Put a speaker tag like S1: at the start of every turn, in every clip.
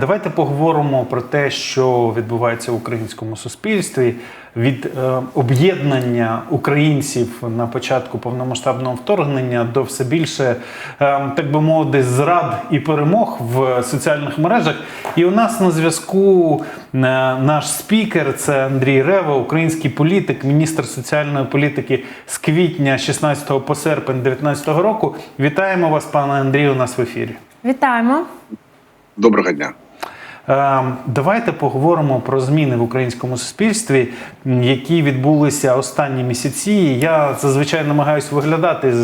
S1: Давайте поговоримо про те, що відбувається в українському суспільстві від е, об'єднання українців на початку повномасштабного вторгнення до все більше, е, так би мовити, зрад і перемог в соціальних мережах. І у нас на зв'язку е, наш спікер це Андрій Рева, український політик, міністр соціальної політики з квітня 16 по серпень 19 року. Вітаємо вас, пане Андрію, у нас в ефірі.
S2: Вітаємо.
S3: Доброго дня.
S1: Е, Давайте поговоримо про зміни в українському суспільстві, які відбулися останні місяці. Я зазвичай намагаюся виглядати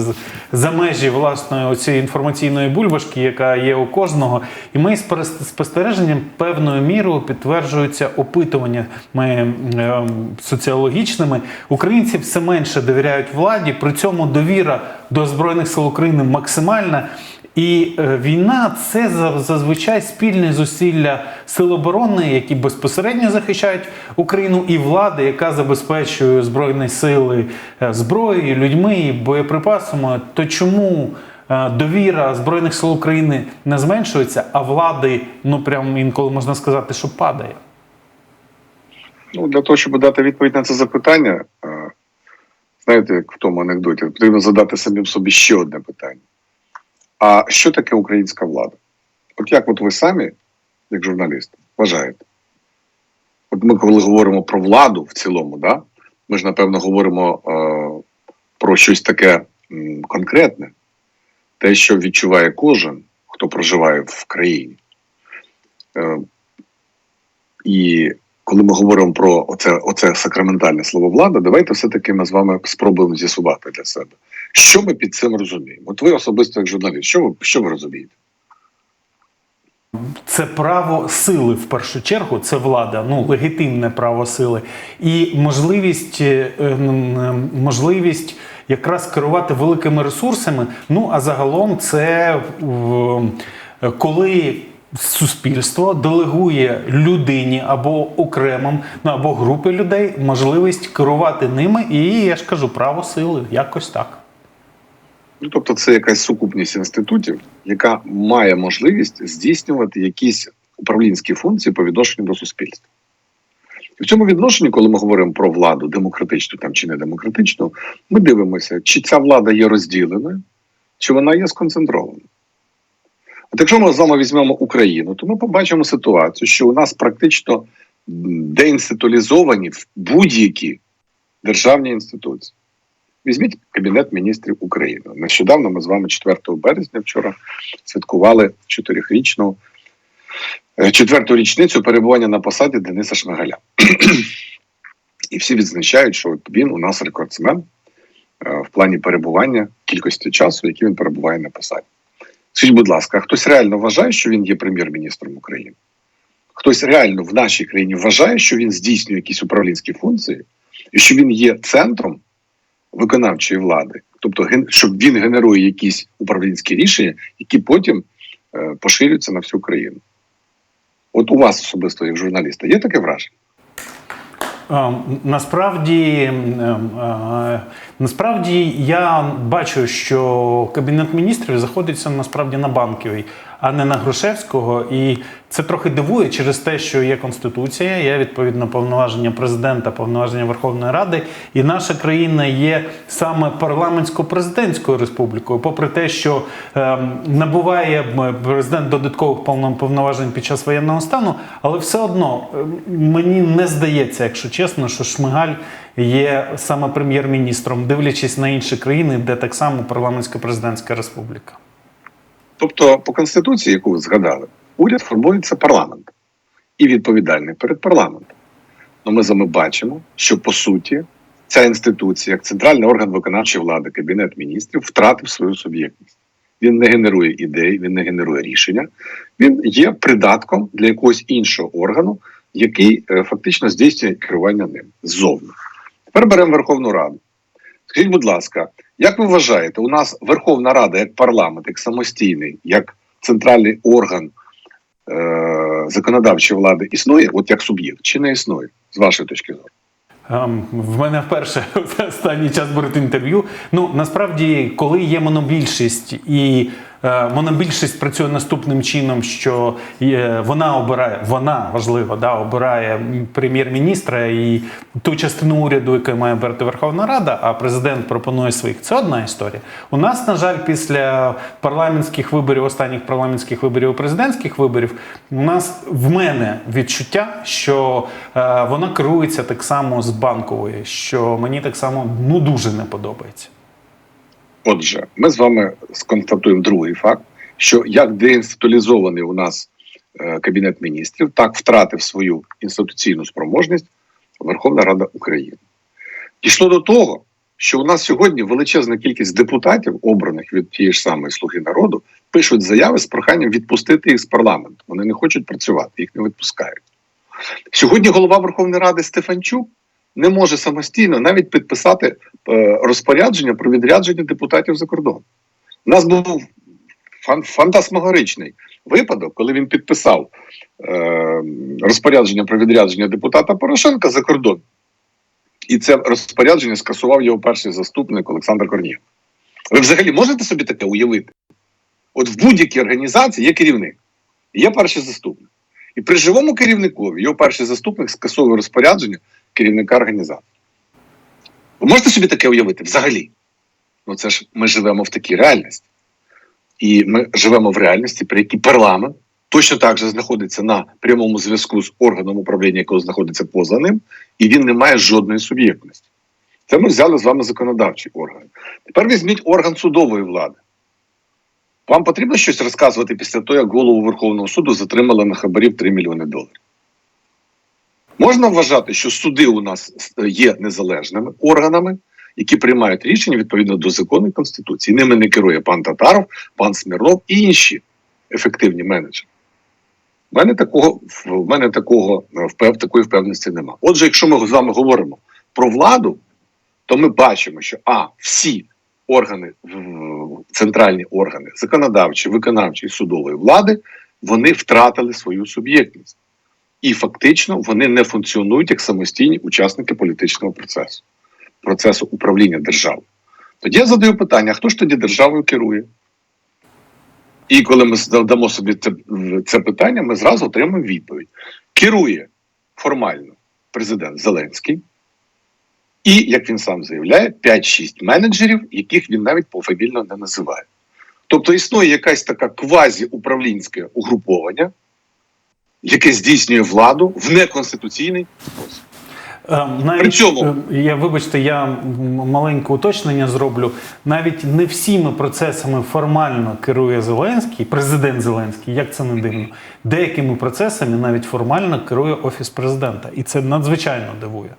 S1: за межі власної оцієї інформаційної бульбашки, яка є у кожного. І мої спер- спостереження певною мірою підтверджуються опитуваннями е, соціологічними. Українці все менше довіряють владі, при цьому довіра до Збройних сил України максимальна. І е, війна це за- зазвичай спільне зусилля сил оборони, які безпосередньо захищають Україну, і влади, яка забезпечує збройні сили е, зброєю, людьми, боєприпасами. То чому е, довіра збройних сил України не зменшується, а влади, ну прям інколи можна сказати, що падає?
S3: Ну, для того, щоб дати відповідь на це запитання, знаєте, як в тому анекдоті, потрібно задати самим собі ще одне питання. А що таке українська влада? От як от ви самі, як журналіст, вважаєте? От ми, коли говоримо про владу в цілому, да, ми ж, напевно, говоримо е, про щось таке м, конкретне, те, що відчуває кожен, хто проживає в країні. Е, і коли ми говоримо про оце, оце сакраментальне слово влада, давайте все-таки ми з вами спробуємо з'ясувати для себе, що ми під цим розуміємо. От ви особисто як журналіст, що ви, що ви розумієте?
S1: Це право сили в першу чергу, це влада, ну легітимне право сили, і можливість, е, м, м, можливість якраз керувати великими ресурсами. Ну а загалом це в- е, коли суспільство делегує людині або окремим, ну або групі людей можливість керувати ними, і я ж кажу, право сили, якось так.
S3: Ну, тобто, це якась сукупність інститутів, яка має можливість здійснювати якісь управлінські функції по відношенню до суспільства. І в цьому відношенні, коли ми говоримо про владу демократичну там чи не демократичну, ми дивимося, чи ця влада є розділеною, чи вона є сконцентрованою. От якщо ми з вами візьмемо Україну, то ми побачимо ситуацію, що у нас практично деінституалізовані будь-які державні інституції. Візьміть Кабінет міністрів України. Нещодавно ми з вами 4 березня вчора святкували чотирьохрічну е, четверту річницю перебування на посаді Дениса Шмигаля. І всі відзначають, що він у нас рекордсмен е, в плані перебування кількості часу, який він перебуває на посаді. Скажіть, будь ласка, хтось реально вважає, що він є прем'єр-міністром України? Хтось реально в нашій країні вважає, що він здійснює якісь управлінські функції, і що він є центром виконавчої влади, тобто щоб він генерує якісь управлінські рішення, які потім е, поширюються на всю країну. От у вас особисто, як журналіста, є таке враження?
S1: Е, Насправді, е, насправді я бачу, що кабінет міністрів знаходиться насправді на банковій, а не на Грушевського. І це трохи дивує через те, що є конституція, є відповідно повноваження президента, повноваження Верховної Ради, і наша країна є саме парламентсько-президентською республікою, попри те, що ем, набуває президент додаткових повно- повноважень під час воєнного стану, але все одно ем, мені не здається, якщо чесно, що Шмигаль є саме прем'єр-міністром, дивлячись на інші країни, де так само парламентсько-президентська республіка.
S3: Тобто, по конституції, яку ви згадали, уряд формується парламент і відповідальний перед парламентом. Ну, ми з вами бачимо, що по суті ця інституція, як центральний орган виконавчої влади, кабінет міністрів, втратив свою суб'єктність. Він не генерує ідей, він не генерує рішення. Він є придатком для якогось іншого органу, який е, фактично здійснює керування ним ззовні. Тепер беремо Верховну Раду. Скажіть, будь ласка, як ви вважаєте, у нас Верховна Рада як парламент, як самостійний, як центральний орган е- законодавчої влади існує, от як суб'єкт, чи не існує, з вашої точки зору?
S1: Ем, В мене вперше за останній час беруть інтерв'ю. Ну насправді, коли є монобільшість і монобільшість працює наступним чином, що е, вона обирає, вона важливо, да, обирає прем'єр-міністра і ту частину уряду, яку має обирати Верховна Рада, а президент пропонує своїх. Це одна історія. У нас, на жаль, після парламентських виборів, останніх парламентських виборів і президентських виборів, у нас в мене відчуття, що е, вона керується так само з банкової, що мені так само ну дуже не подобається.
S3: Отже, ми з вами сконстатуємо другий факт, що як деінституалізований у нас е, кабінет міністрів, так втратив свою інституційну спроможність Верховна Рада України. Дійшло до того, що у нас сьогодні величезна кількість депутатів, обраних від тієї ж самої слуги народу, пишуть заяви з проханням відпустити їх з парламенту. Вони не хочуть працювати, їх не відпускають. Сьогодні голова Верховної Ради Стефанчук не може самостійно навіть підписати е, розпорядження про відрядження депутатів за кордон. У нас був фан- фантасмагоричний випадок, коли він підписав е, розпорядження про відрядження депутата Порошенка за кордон. І це розпорядження скасував його перший заступник Олександр Корнієв. Ви взагалі можете собі таке уявити? От в будь-якій організації є керівник, є перший заступник. І при живому керівнику його перший заступник скасовує розпорядження керівника організації. Ви можете собі таке уявити взагалі? Ну це ж ми живемо в такій реальності. І ми живемо в реальності, при якій парламент точно так же знаходиться на прямому зв'язку з органом управління, якого знаходиться поза ним, і він не має жодної суб'єктності. Це ми взяли з вами законодавчий орган. Тепер візьміть орган судової влади. Вам потрібно щось розказувати після того, як голову Верховного суду затримали на хабарів 3 мільйони доларів. Можна вважати, що суди у нас є незалежними органами, які приймають рішення відповідно до закону і конституції. Ними не керує пан Татаров, пан Смірнов і інші ефективні менеджери. У мене такого в мене такого е, впев, такої впевненості немає. Отже, якщо ми з вами говоримо про владу, то ми бачимо, що а всі органи, центральні органи законодавчої, виконавчої судової влади, вони втратили свою суб'єктність. І фактично вони не функціонують як самостійні учасники політичного процесу, процесу управління державою. Тоді я задаю питання: хто ж тоді державою керує? І коли ми задамо собі це, це питання, ми зразу отримаємо відповідь: керує формально президент Зеленський, і, як він сам заявляє, 5-6 менеджерів, яких він навіть пофамільно не називає. Тобто існує якась така квазі-управлінське угруповання, яке здійснює владу в неконституційний спосіб.
S1: Ем, Навіть,
S3: При цьому-
S1: ем, я вибачте, я маленьке уточнення зроблю. Навіть не всіми процесами формально керує Зеленський, президент Зеленський, як це не дивно. Деякими процесами навіть формально керує офіс президента, і це надзвичайно дивує.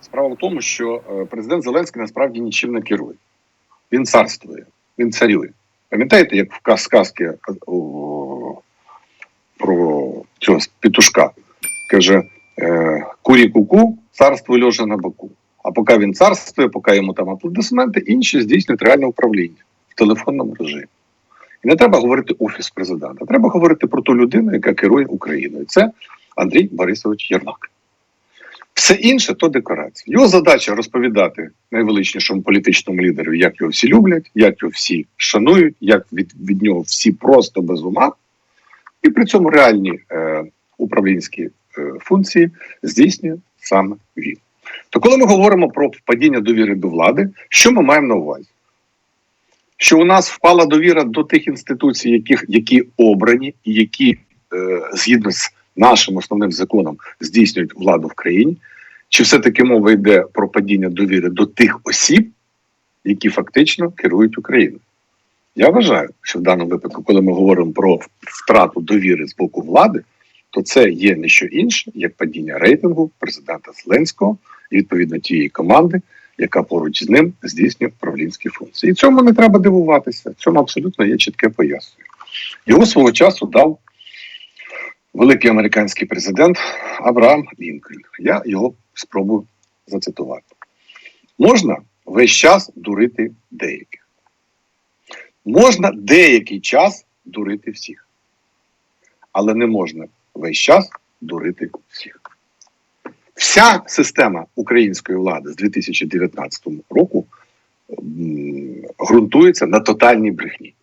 S3: Справа в тому, що е, президент Зеленський насправді нічим не керує. Він царствує, він царює. Пам'ятаєте, як в каз- сказці е, про цього петушка каже: е, курі куку, царство льоже на боку. А поки він царствує, поки йому там аплодисменти, інші здійснюють реальне управління в телефонному режимі. І не треба говорити офіс президента, треба говорити про ту людину, яка керує Україною. Це Андрій Борисович Єрмак. Все інше то декорація. Його задача розповідати найвеличнішому політичному лідеру, як його всі люблять, як його всі шанують, як від, від нього всі просто без ума, і при цьому реальні е, управлінські е, функції здійснює саме він. То коли ми говоримо про падіння довіри до влади, що ми маємо на увазі? Що у нас впала довіра до тих інституцій, яких, які обрані і які е, згідно з нашим основним законом здійснюють владу в країні, чи все-таки мова йде про падіння довіри до тих осіб, які фактично керують Україною? Я вважаю, що в даному випадку, коли ми говоримо про втрату довіри з боку влади, то це є не що інше, як падіння рейтингу президента Зеленського і відповідно тієї команди, яка поруч з ним здійснює управлінські функції. І цьому не треба дивуватися. Цьому абсолютно є чітке пояснення. Його свого часу дав великий американський президент Абрaham Лінкольн. Я його спробую зацитувати. Можна весь час дурити деяких. Можна деякий час дурити всіх. Але не можна весь час дурити всіх. Вся система української влади з 2019 року ґрунтується на тотальній брехні.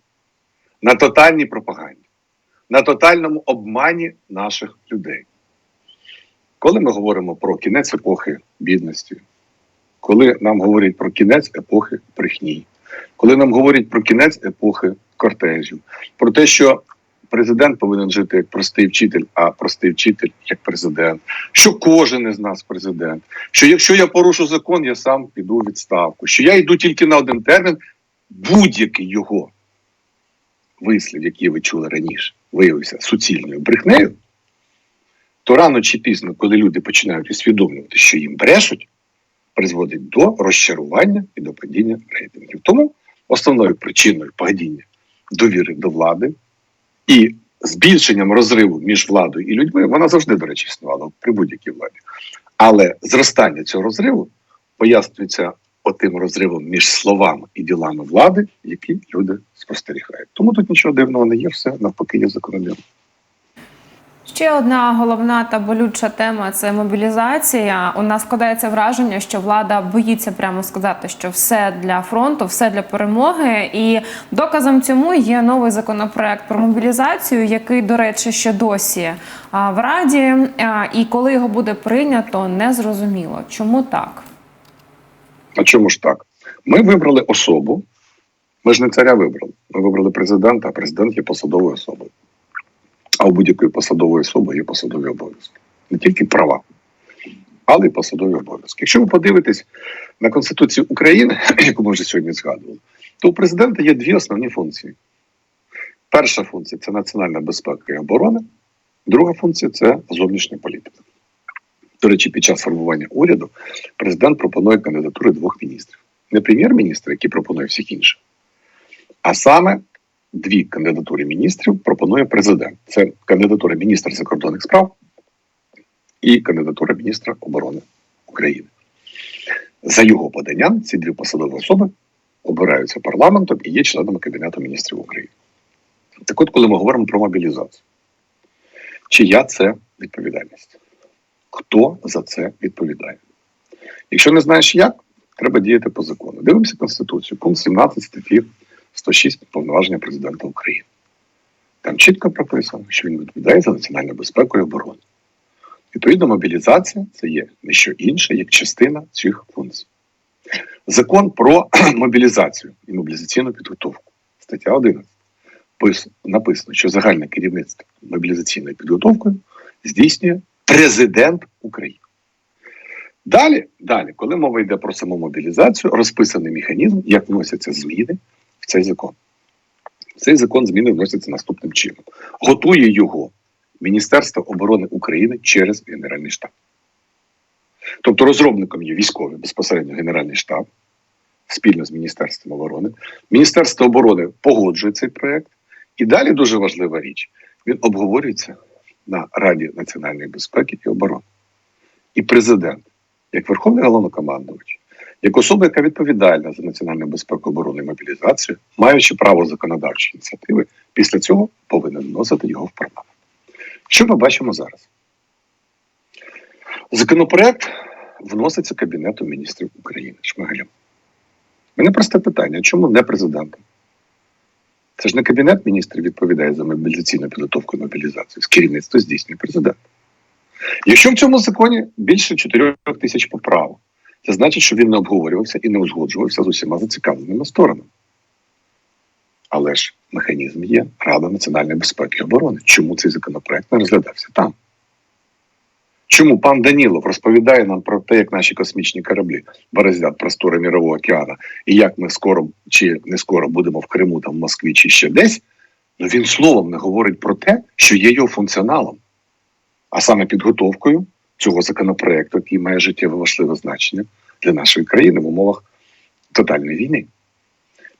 S3: на тотальній пропаганді, на тотальному обмані наших людей. Коли ми говоримо про кінець епохи бідності, коли нам говорять про кінець епохи брехні, коли нам говорять про кінець епохи кортежів, про те, що президент повинен жити як простий вчитель, а простий вчитель як президент, що кожен із нас президент, що якщо я порушу закон, я сам піду у відставку, що я йду тільки на один термін, будь-який його вислів, який ви чули раніше, виявився суцільною брехнею, то рано чи пізно, коли люди починають усвідомлювати, що їм брешуть, призводить до розчарування і до падіння рейтингів. Тому основною причиною падіння довіри до влади і збільшенням розриву між владою і людьми, вона завжди, до речі, існувала при будь-якій владі. Але зростання цього розриву пояснюється отим розривом між словами і ділами влади, які люди спостерігають. Тому тут нічого дивного не є, все навпаки є закономірно.
S2: Ще одна головна та болюча тема це мобілізація. У нас складається враження, що влада боїться прямо сказати, що все для фронту, все для перемоги. І доказом цьому є новий законопроект про мобілізацію, який, до речі, ще досі в раді. І коли його буде прийнято, не зрозуміло. Чому так?
S3: А чому ж так? Ми вибрали особу. Ми ж не царя вибрали. Ми вибрали президента, а президент є посадовою особою. А у будь-якої посадової особи є посадові обов'язки. Не тільки права, але й посадові обов'язки. Якщо ви подивитесь на Конституцію України, яку ми вже сьогодні згадували, то у президента є дві основні функції. Перша функція це національна безпека і оборона, друга функція це зовнішня політика. До речі, під час формування уряду президент пропонує кандидатури двох міністрів. Не прем'єр-міністр, який пропонує всіх інших, а саме дві кандидатури міністрів пропонує президент. Це кандидатура міністра закордонних справ і кандидатура міністра оборони України. За його поданням, ці дві посадові особи обираються парламентом і є членами Кабінету міністрів України. Так от, коли ми говоримо про мобілізацію, чия це відповідальність? Хто за це відповідає? Якщо не знаєш як, треба діяти по закону. Дивимося Конституцію, пункт 17 статті 106 повноваження президента України. Там чітко прописано, що він відповідає за національну безпеку і оборону. Відповідно, мобілізація це є не що інше, як частина цих функцій. Закон про мобілізацію і мобілізаційну підготовку, стаття 11. Написано, що загальне керівництво мобілізаційною підготовкою здійснює президент України. Далі, далі, коли мова йде про саму мобілізацію, розписаний механізм, як вносяться зміни в цей закон. Цей закон зміни вносяться наступним чином. Готує його Міністерство оборони України через Генеральний штаб. Тобто розробником є військовий безпосередньо Генеральний штаб спільно з Міністерством оборони. Міністерство оборони погоджує цей проект. І далі дуже важлива річ: він обговорюється на Раді національної безпеки і оборони. І президент, як Верховний головнокомандувач, як особа, яка відповідальна за національну безпеку, оборону і мобілізацію, маючи право законодавчої ініціативи, після цього повинен вносити його в парламент. Що ми бачимо зараз? Законопроект вноситься Кабінетом міністрів України Шмигалем. Мене просте питання: чому не президентом? Це ж не Кабінет міністрів відповідає за мобілізаційну підготовку і мобілізацію. З керівництва здійснює президент. Якщо в цьому законі більше 4 тисяч поправок, це значить, що він не обговорювався і не узгоджувався з усіма зацікавленими сторонами. Але ж механізм є Рада національної безпеки і оборони. Чому цей законопроект не розглядався там? Чому пан Данілов розповідає нам про те, як наші космічні кораблі бороздять простори Мірового океану, і як ми скоро чи не скоро будемо в Криму, там в Москві чи ще десь? Ну він словом не говорить про те, що є його функціоналом, а саме підготовкою цього законопроекту, який має життєво важливе значення для нашої країни в умовах тотальної війни.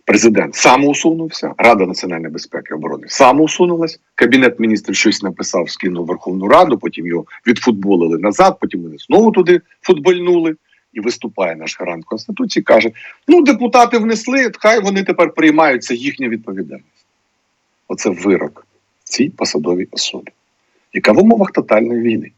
S3: Президент сам усунувся, Рада національної безпеки і оборони сам усунулась. Кабінет міністрів щось написав, скинув Верховну Раду, потім його відфутболили назад, потім вони знову туди футбольнули. І виступає наш гарант Конституції, каже: ну, депутати внесли, хай вони тепер приймають це їхня відповідальність. Оце вирок цій посадовій особі, яка в умовах тотальної війни,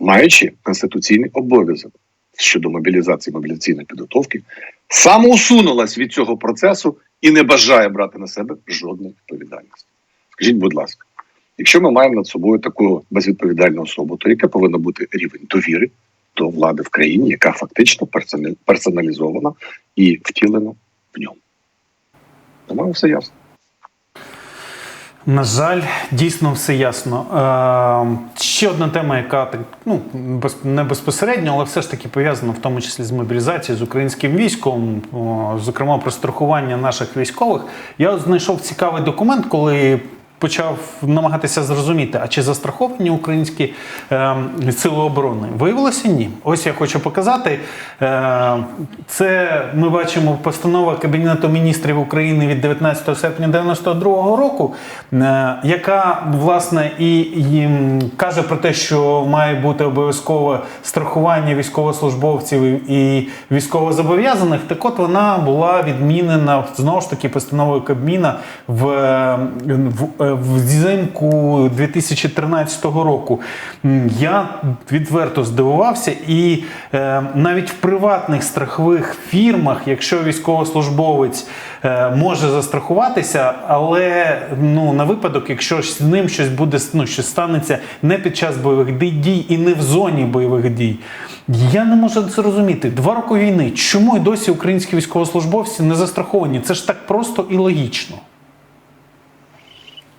S3: маючи конституційний обов'язок щодо мобілізації мобілізаційної підготовки, самоусунулась від цього процесу і не бажає брати на себе жодної відповідальності. Скажіть, будь ласка, якщо ми маємо над собою таку безвідповідальну особу, то яке повинно бути рівень довіри до влади в країні, яка фактично персоналізована і втілена в ньому? Думаю, все ясно.
S1: На жаль, дійсно все ясно. Е, ще одна тема, яка так ну не безпосередньо, але все ж таки пов'язана в тому числі з мобілізацією, з українським військом, зокрема про страхування наших військових. Я знайшов цікавий документ, коли. Почав намагатися зрозуміти, а чи застраховані українські е, сили оборони? Виявилося ні. Ось я хочу показати. Е, це ми бачимо постанова Кабінету міністрів України від 19 серпня 92 року, е, яка власне і, і каже про те, що має бути обов'язкове страхування військовослужбовців і військовозобов'язаних. Так от вона була відмінена знову ж таки постановою Кабміна в, е, в, е, взимку 2013 року. Я відверто здивувався, і е, навіть в приватних страхових фірмах, якщо військовослужбовець е, може застрахуватися, але ну на випадок, якщо з ним щось буде ну, щось станеться не під час бойових дій- і не в зоні бойових дій. Я не можу зрозуміти. Два роки війни. Чому і досі українські військовослужбовці не застраховані? Це ж так просто і логічно.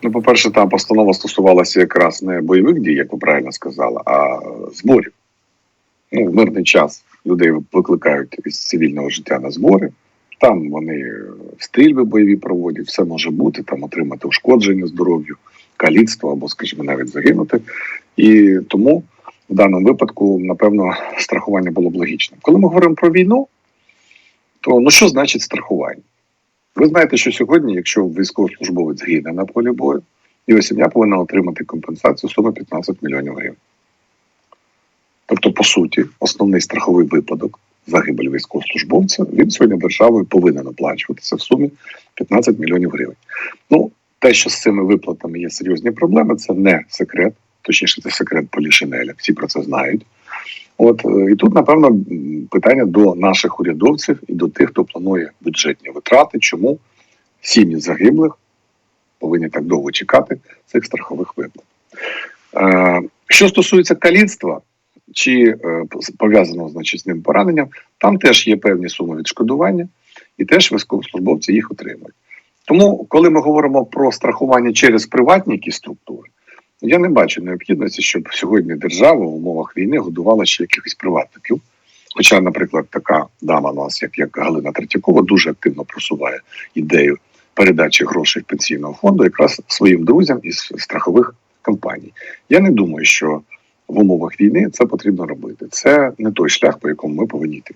S3: Ну, по-перше, та постанова стосувалася якраз не бойових дій, як ви правильно сказали, а зборів. Ну, в мирний час людей викликають із цивільного життя на збори. Там вони стрільби бойові проводять, все може бути, там отримати ушкодження здоров'ю, каліцтво або, скажімо, навіть загинути. І тому в даному випадку, напевно, страхування було б логічним. Коли ми говоримо про війну, то ну що значить страхування? Ви знаєте, що сьогодні, якщо військовослужбовець гине на полі бою, його сім'я повинна отримати компенсацію суми 15 мільйонів гривень. Тобто, по суті, основний страховий випадок загибель військовослужбовця він сьогодні державою повинен оплачуватися в сумі 15 мільйонів гривень. Ну, те, що з цими виплатами є серйозні проблеми, це не секрет, точніше, це секрет Полішинеля. Всі про це знають. От е, і тут, напевно, питання до наших урядовців і до тих, хто планує бюджетні витрати, чому сім'ї загиблих повинні так довго чекати цих страхових виплат. Е, що стосується каліцтва чи е, пов'язаного значить, з ним пораненням, там теж є певні суми відшкодування, і теж військовослужбовці їх отримують. Тому, коли ми говоримо про страхування через приватні якісь структури, я не бачу необхідності, щоб сьогодні держава в умовах війни годувала ще якихось приватників. Хоча, наприклад, така дама нас, як, як Галина Третьякова, дуже активно просуває ідею передачі грошей пенсійного фонду якраз своїм друзям із страхових компаній. Я не думаю, що в умовах війни це потрібно робити. Це не той шлях, по якому ми повинні йти.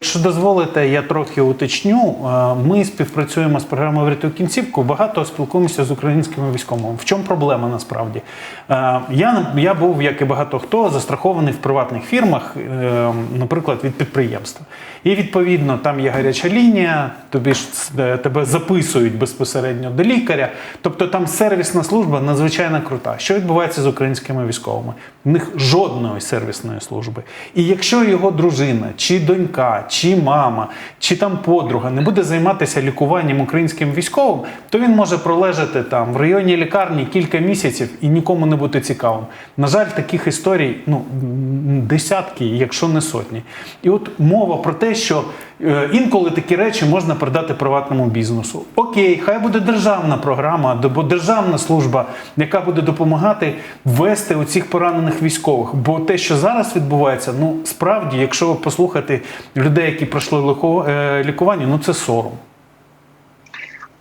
S1: Якщо дозволите, я трохи уточню. Е, Ми співпрацюємо з програмою «Врятуй кінцівку. Багато спілкуємося з українськими військовими. В чому проблема насправді? Е, Я, я був, як і багато хто, застрахований в приватних фірмах, е, наприклад, від підприємства. І відповідно там є гаряча лінія, тобі ж тебе записують безпосередньо до лікаря. Тобто там сервісна служба надзвичайно крута. Що відбувається з українськими військовими? В них жодної сервісної служби. І якщо його дружина, чи донька, чи мама, чи там подруга не буде займатися лікуванням українським військовим, то він може пролежати там в районі лікарні кілька місяців і нікому не бути цікавим. На жаль, таких історій ну десятки, якщо не сотні. І от мова про те, що інколи такі речі можна передати приватному бізнесу. Окей, хай буде державна програма, або державна служба, яка буде допомагати ввести оцих поранених військових. Бо те, що зараз відбувається, ну справді, якщо послухати людей, які пройшли е, лікування, ну це сором.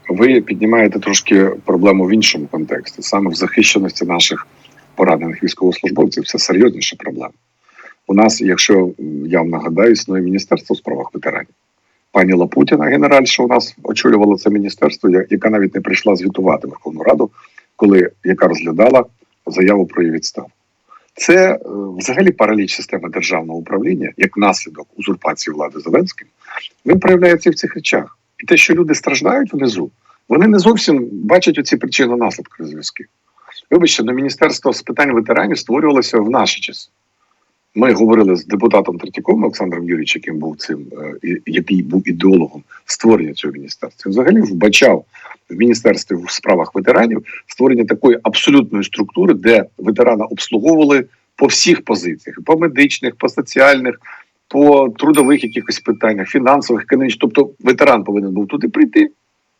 S3: Ви піднімаєте трошки проблему в іншому контексті. Саме в захищеності наших поранених військовослужбовців це серйозніша проблема. У нас, якщо я вам нагадаю, існує міністерство у справах ветеранів. Пані Лапутіна, генераль, у нас очолювала це міністерство, яка навіть не прийшла звітувати Верховну Раду, коли яка розглядала заяву про її відставку. Це е, взагалі параліч системи державного управління, як наслідок узурпації влади Зеленським, він проявляється в цих речах. І те, що люди страждають внизу, вони не зовсім бачать оці причини наслідкові зв'язки. Вибачте, ну, міністерство з питань ветеранів створювалося в наші часи. Ми говорили з депутатом Третьяковим Олександром Юрійовичем, яким був цим, е, який був ідеологом створення цього міністерства. Взагалі вбачав в міністерстві в справах ветеранів створення такої абсолютної структури, де ветерана обслуговували по всіх позиціях: по медичних, по соціальних, по трудових якихось питаннях, фінансових, економічних. Тобто ветеран повинен був туди прийти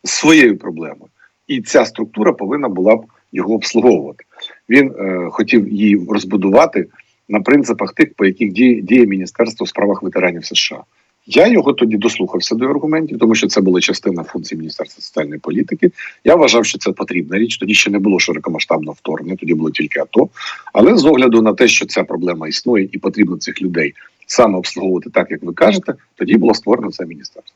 S3: з своєю проблемою, і ця структура повинна була б його обслуговувати. Він е, хотів її розбудувати на принципах тих, по яких діє, діє Міністерство у справах ветеранів США. Я його тоді дослухався до аргументів, тому що це була частина функцій Міністерства соціальної політики. Я вважав, що це потрібна річ. Тоді ще не було широкомасштабного вторгнення, тоді було тільки АТО. Але з огляду на те, що ця проблема існує і потрібно цих людей саме обслуговувати так, як ви кажете, тоді було створено це міністерство.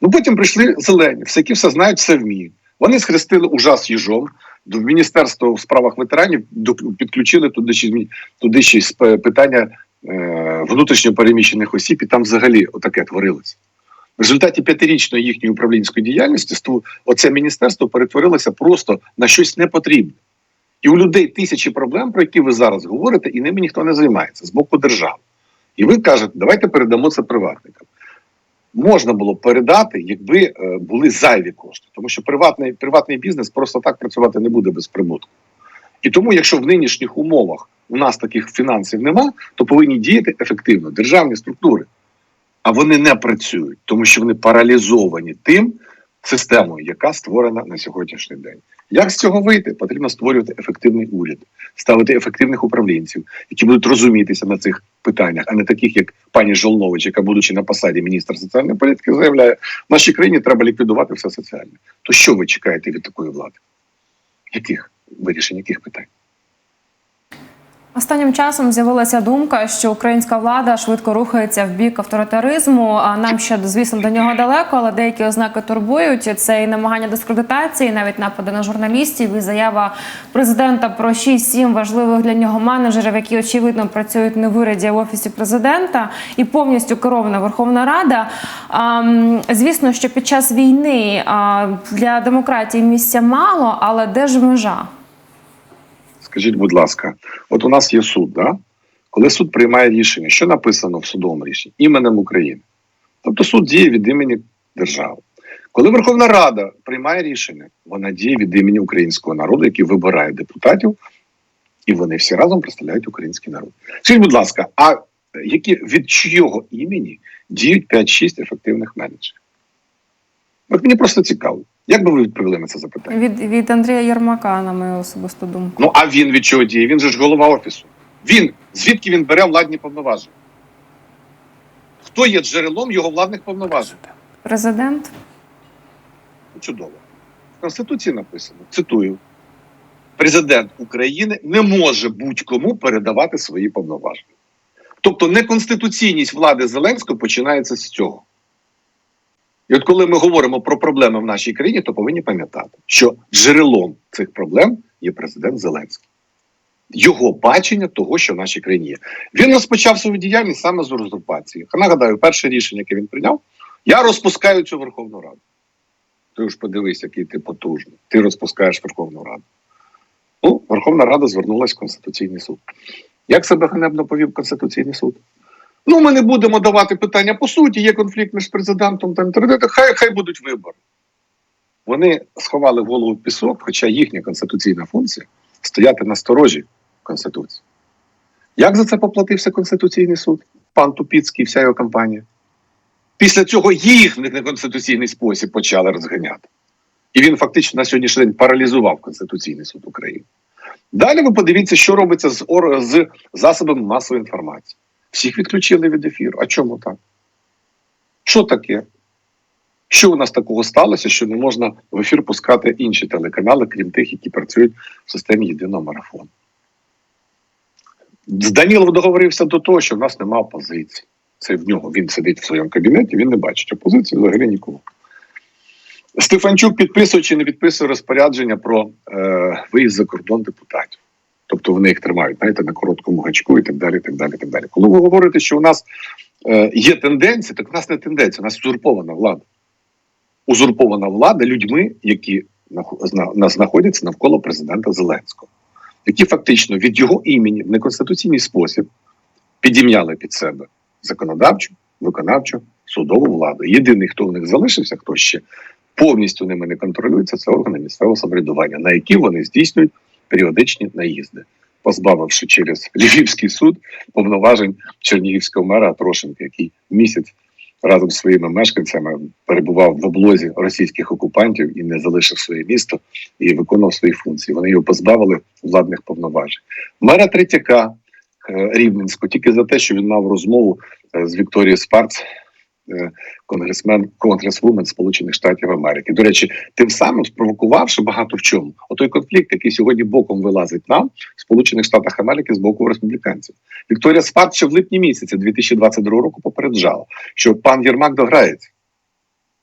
S3: Ну потім прийшли зелені, все які все знають, все вміють. Вони схрестили ужас їжом. До Міністерства у справах ветеранів підключили туди ще туди ще питання е, внутрішньо переміщених осіб, і там взагалі отаке творилося. В результаті п'ятирічної їхньої управлінської діяльності оце міністерство перетворилося просто на щось непотрібне. І у людей тисячі проблем, про які ви зараз говорите, і ними ніхто не займається з боку держави. І ви кажете, давайте передамо це приватникам. Можна було передати, якби е, були зайві кошти, тому що приватний, приватний бізнес просто так працювати не буде без прибутку. І тому, якщо в нинішніх умовах у нас таких фінансів нема, то повинні діяти ефективно державні структури. А вони не працюють, тому що вони паралізовані тим системою, яка створена на сьогоднішній день. Як з цього вийти? Потрібно створювати ефективний уряд, ставити ефективних управлінців, які будуть розумітися на цих питаннях, а не таких, як пані Жолнович, яка, будучи на посаді міністра соціальної політики, заявляє, в нашій країні треба ліквідувати все соціальне. То що ви чекаєте від такої влади? Яких вирішень, яких питань?
S2: Останнім часом з'явилася думка, що українська влада швидко рухається в бік авторитаризму. А нам ще звісно до нього далеко, але деякі ознаки турбують. Це і намагання дискредитації, навіть напади на журналістів, і заява президента про 6-7 важливих для нього менеджерів, які очевидно працюють не в уряді, а в офісі президента, і повністю керована Верховна Рада. А, звісно, що під час війни а, для демократії місця мало, але де ж межа?
S3: Скажіть, будь ласка, от у нас є суд, да? коли суд приймає рішення, що написано в судовому рішенні іменем України. Тобто суд діє від імені держави. Коли Верховна Рада приймає рішення, вона діє від імені українського народу, який вибирає депутатів, і вони всі разом представляють український народ. Скажіть, будь ласка, а які від чийого імені діють 5-6 ефективних менеджерів? От мені просто цікаво, як би ви відповіли на це запитання?
S2: Від, від Андрія Єрмака, на мою особисту думку.
S3: Ну а він від чого діє? Він же ж голова офісу. Він звідки він бере владні повноваження? Хто є джерелом його владних повноважень?
S2: Президент.
S3: Ну, Чудово. В Конституції написано: цитую: президент України не може будь-кому передавати свої повноваження. Тобто неконституційність влади Зеленського починається з цього. І от коли ми говоримо про проблеми в нашій країні, то повинні пам'ятати, що джерелом цих проблем є президент Зеленський. Його бачення того, що в нашій країні є. Він розпочав свою діяльність саме з узурпації. Нагадаю, перше рішення, яке він прийняв, я розпускаю цю Верховну Раду. Ти ж подивись, який ти потужний. Ти розпускаєш Верховну Раду. Ну, Верховна Рада звернулася в Конституційний суд. Як себе ганебно повів Конституційний суд? Ну, ми не будемо давати питання по суті, є конфлікт між президентом та інтернетом, хай, хай будуть вибори. Вони сховали голову в пісок, хоча їхня конституційна функція стояти на сторожі Конституції. Як за це поплатився Конституційний суд? Пан Тупіцький і вся його компанія. Після цього їх в неконституційний спосіб почали розганяти. І він фактично на сьогоднішній день паралізував Конституційний суд України. Далі ви подивіться, що робиться з, з засобами масової інформації. Всіх відключили від ефіру. А чому так? Що таке? Що у нас такого сталося, що не можна в ефір пускати інші телеканали, крім тих, які працюють в системі єдиного марафону? Данілов договорився до того, що в нас немає опозиції. Це в нього. Він сидить в своєму кабінеті, він не бачить опозиції взагалі нікого. Стефанчук підписує чи не підписує розпорядження про е, виїзд за кордон депутатів. Тобто вони їх тримають, знаєте, на короткому гачку і так далі. так далі, так далі. Коли ви говорите, що у нас е, є тенденції, так у нас не тенденція, у нас узурпована влада. Узурпована влада людьми, які нахо- знаходяться навколо президента Зеленського, які фактично від його імені в неконституційний спосіб підім'яли під себе законодавчу, виконавчу, судову владу. Єдиний, хто в них залишився, хто ще повністю ними не контролюється, це органи місцевого самоврядування, на які вони здійснюють періодичні наїзди, позбавивши через Львівський суд повноважень Чернігівського мера Трошенка, який місяць разом з своїми мешканцями перебував в облозі російських окупантів і не залишив своє місто і виконував свої функції. Вони його позбавили владних повноважень. Мера Третяка е, Рівненського тільки за те, що він мав розмову е, з Вікторією Спарц, конгресмен, конгресвумен Сполучених Штатів Америки. До речі, тим самим спровокувавши багато в чому отой конфлікт, який сьогодні боком вилазить нам в Сполучених Штатах Америки з боку республіканців. Вікторія Спарц ще в липні місяці 2022 року попереджала, що пан Єрмак дограється.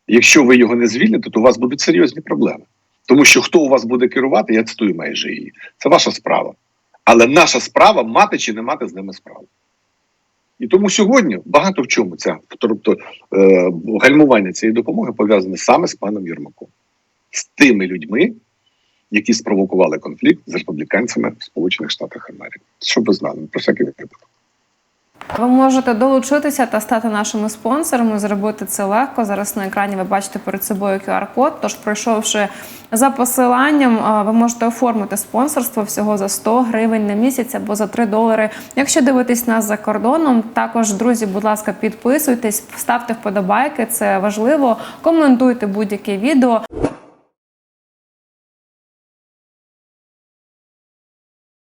S3: Якщо ви його не звільните, то у вас будуть серйозні проблеми. Тому що хто у вас буде керувати, я цитую майже її. Це ваша справа. Але наша справа мати чи не мати з ними справу. І тому сьогодні багато в чому ця тобто е, гальмування цієї допомоги пов'язане саме з паном Єрмаком, з тими людьми, які спровокували конфлікт з республіканцями в Сполучених Штатах Америки. Щоб ви знали, про всякий випадок.
S2: Ви можете долучитися та стати нашими спонсорами. Зробити це легко. Зараз на екрані ви бачите перед собою QR-код. Тож, пройшовши за посиланням, ви можете оформити спонсорство всього за 100 гривень на місяць або за 3 долари. Якщо дивитесь нас за кордоном, також друзі, будь ласка, підписуйтесь, ставте вподобайки. Це важливо. Коментуйте будь-яке відео.